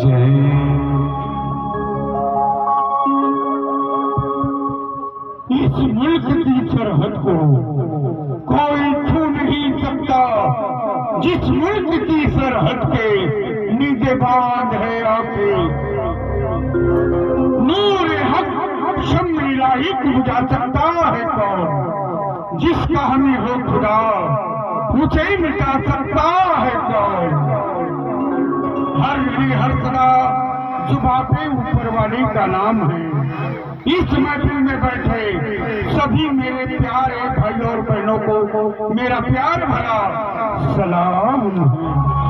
जय इस मुल्क की सरहद को कोई छू नहीं सकता जिस मुल्क की सरहद पे निगहबान है आपके नूर हक शम्म इलाही को बुझा सकता है कौन जिसका हमें हो खुदा उसे मिटा सकता है कौन? باتیں اوپر والے کا نام ہے۔ اس محفل میں بیٹھے سبھی میرے پیارے بھائی اور بہنوں کو، میرا پیار بھرا، سلام۔ ہے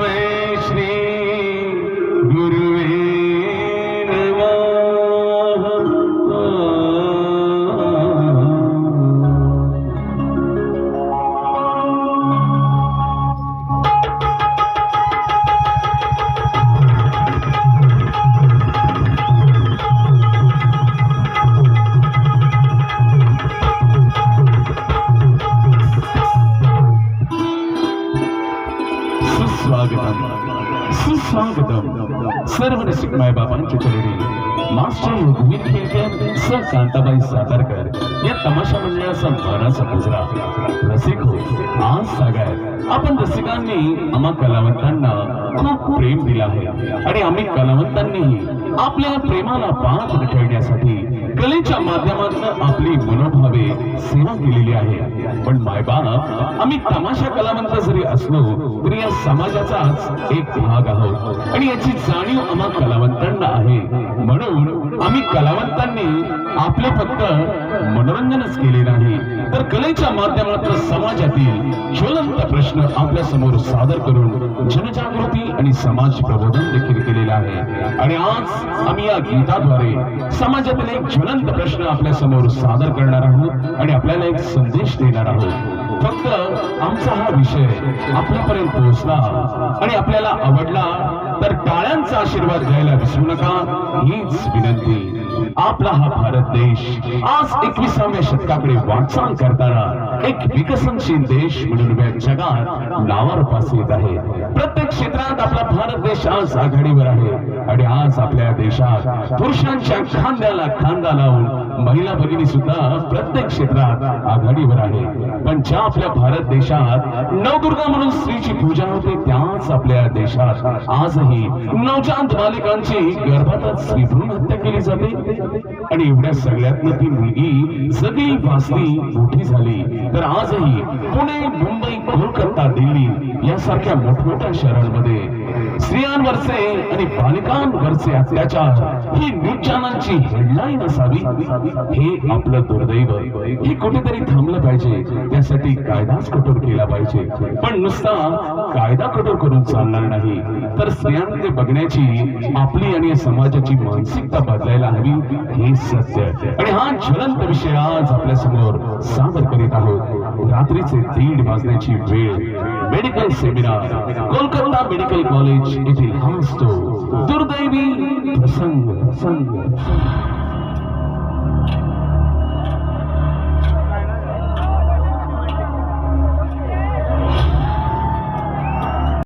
स्वागतम सुस्वागतम. सर्व रसिक मायबापांच्या चरणी मास्टर रघुवीर खेळकर सर कांताबाई सातारकर. या तमाशा मंडळाचा मानाचा मुजरा रसिक आज सांगाय आपण रसिकांनी आम्हा कलावंतांना खूप प्रेम दिला आहे. आणि आम्ही कलावंतांनीही आपल्या प्रेमाला पार ठेवण्यासाठी कलेच्या माध्यमातून आपली मनोभावे सेवा केलेली आहे. पण मायबाप आम्ही तमाशा कलावंत जरी असलो तरी या समाजाचाच एक भाग आहोत. आणि याची जाणीव आम्हा कलावंतांना आहे. म्हणून आम्ही कलावंतांनी आपले फक्त मनोरंजनच केले नाही तर कलेच्या माध्यमातून समाजातील ज्वलंत प्रश्न आपल्यासमोर सादर करून जनजागृती आणि समाज प्रबोधन देखील केलेलं आहे. आणि आज आम्ही या गीताद्वारे समाजातील एक ज्वलंत प्रश्न आपल्यासमोर सादर करणार आहोत आणि आपल्याला एक संदेश देणार आहोत. फक्त आमचा हा विषय आपल्यापर्यंत पोहोचला आणि आपल्याला आवडला तर टाळ्यांचा आशीर्वाद घ्यायला विसरू नका हीच विनंती. आपला हा भारत देश आज एकविसाव्या शतकाकडे वाटचाल करताना एक विकसनशील देश म्हणून या जगात नावारूपास येत आहे. प्रत्येक क्षेत्रात आपला भारत देश आज आघाडीवर आहे. आणि आज आपल्या देशात पुरुषांच्या खांद्याला खांदा लावून महिला भगिनी सुद्धा प्रत्येक क्षेत्रात आघाडीवर आहे. पण ज्या आपल्या भारत देशात नवदुर्गा म्हणून स्त्रीची पूजा होते त्याच आपल्या देशात आजही नवजात बालिकांची गर्भातच स्त्री भ्रूण हत्या केली जाते. आणि एवढ्या सगळ्यातनं ती मुलगी सगळी वाचली मोठी झाली. तर आजही पुणे मुंबई कोलकाता दिल्ली यासारख्या मोठमोठ्या शहरांमध्ये स्त्रियांवरचे आणि बालिकांवरचे अत्याचार ही न्यूज चॅनलची हेडलाईन असावी. हे आपलं दुर्दैव. हे कुठेतरी थांबलं पाहिजे. त्यासाठी कायदाच कठोर केला पाहिजे. पण नुसता कायदा कठोर करून चालणार नाही. तर स्त्रियांकडे बघण्याची आपली आणि समाजाची मानसिकता बदलायला हवी. हे सत्य आणि हा ज्वलंत विषय आज आपल्यासमोर सादर करीत आहोत. रात्रीचे दीड वाजण्याची वेळ. Medical seminar Kolkata medical college येथील हा असतो. दुर्दैवी प्रसंग प्रसंग.